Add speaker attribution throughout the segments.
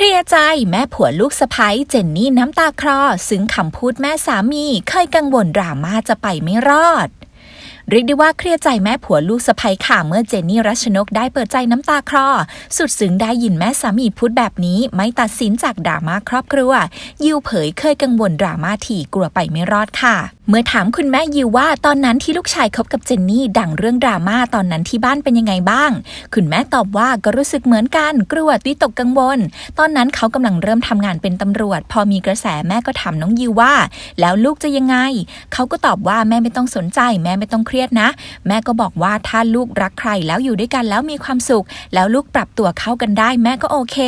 Speaker 1: เคลียร์ใจแม่ผัวลูกสะพ้ยเจนนี่น้ำตาคลอซึ่งคำพูดแม่สามีเคยกังวลดราม่าจะไปไม่รอด เรียกได้ว่าเครียดใจแม่ผัวลูกสะใภ้ค่ะเมื่อเจนนี่รัชนกได้เปิดใจน้ำตาคลอ สุดซึ้งได้ยินแม่สามีพูดแบบนี้ ไม่ตัดสินจากดราม่าครอบครัว ยิวเผยเคยกังวลดราม่าถี่กลัวไปไม่รอดค่ะ เมื่อถามคุณแม่ยิวว่าตอนนั้นที่ลูกชายคบกับเจนนี่ดังเรื่องดราม่าตอนนั้นที่บ้านเป็นยังไงบ้าง คุณแม่ตอบว่าก็รู้สึกเหมือนกัน กลัววิตกกังวล ตอนนั้นเขากำลังเริ่มทำงานเป็นตำรวจ พอมีกระแสแม่ก็ถามน้องยิวว่า แล้วลูกจะยังไง เขาก็ตอบว่าแม่ไม่ต้องสนใจ แม่ไม่ต้องเครียดนะ แม่ก็บอกว่าถ้าลูกรักใครแล้วอยู่ด้วยกันแล้วมีความสุข แล้วลูกปรับตัวเข้ากันได้แม่ก็โอเค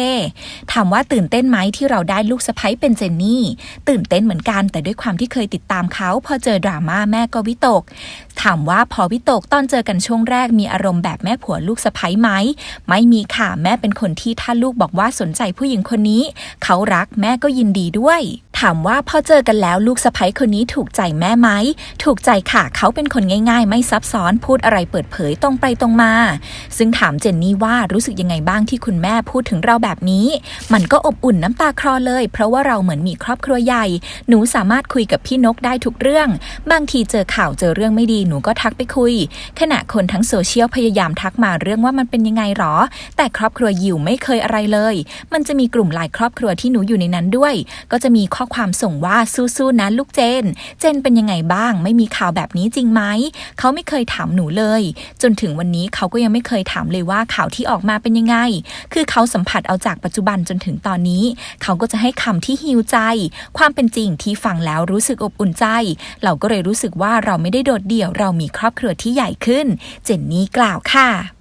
Speaker 1: ถามว่าตื่นเต้นไหมที่เราได้ลูกสะใภ้เป็นเจนนี่ ตื่นเต้นเหมือนกันแต่ด้วยความที่เคยติดตามเขาอเจอดราม่าแม่ก็วิตก ถามว่าพอวิตกตอนเจอกันช่วงแรกมีอารมณ์แบบแม่ผัวลูกสะใภ้ไหม ไม่มีค่ะแม่เป็นคนที่ถ้าลูกบอกว่าสนใจผู้หญิงคนนี้ เขารักแม่ก็ยินดีด้วย ถามว่าพอเจอกันแล้วลูกสะใภ้คนนี้ถูกใจแม่ไหม ถูกใจค่ะ เขาเป็นคนง่าย ๆ ไม่ซับซ้อนพูดอะไรเปิดเผยตรงไปตรงมา ซึ่งถามเจนนี่ว่ารู้สึกยังไงบ้างที่คุณแม่พูดถึงเราแบบนี้ มันก็อบอุ่นน้ำตาคลอเลย เพราะว่าเราเหมือนมีครอบครัวใหญ่ หนูสามารถคุยกับพี่นกได้ทุกเรื่อง บางทีเจอข่าวเจอเรื่องไม่ดีหนูก็ทักไปคุย ขณะคนทั้งโซเชียลพยายามทักมาเรื่องว่ามันเป็นยังไงหรอ แต่ครอบครัวยิวไม่เคยอะไรเลย มันจะมีกลุ่มหลายครอบครัวที่หนูอยู่ในนั้นด้วย ก็จะมีข้อความส่งว่าสู้ๆนะลูกเจน เจนเป็นยังไงบ้าง ไม่มีข่าวแบบนี้จริงไหม เขาไม่เคยถามหนูเลย จนถึงวันนี้เขาก็ยังไม่เคยถามเลยว่าข่าวที่ออกมาเป็นยังไง คือเขาสัมผัสเอาจากปัจจุบันจนถึงตอนนี้ เขาก็จะให้คำที่ฮิวใจ ความเป็นจริงที่ฟังแล้วรู้สึกอบอุ่นใจ เราก็เลยรู้สึกว่าเราไม่ได้โดดเดี่ยว เรามีครอบครัวที่ใหญ่ขึ้น เจนนี่กล่าวค่ะ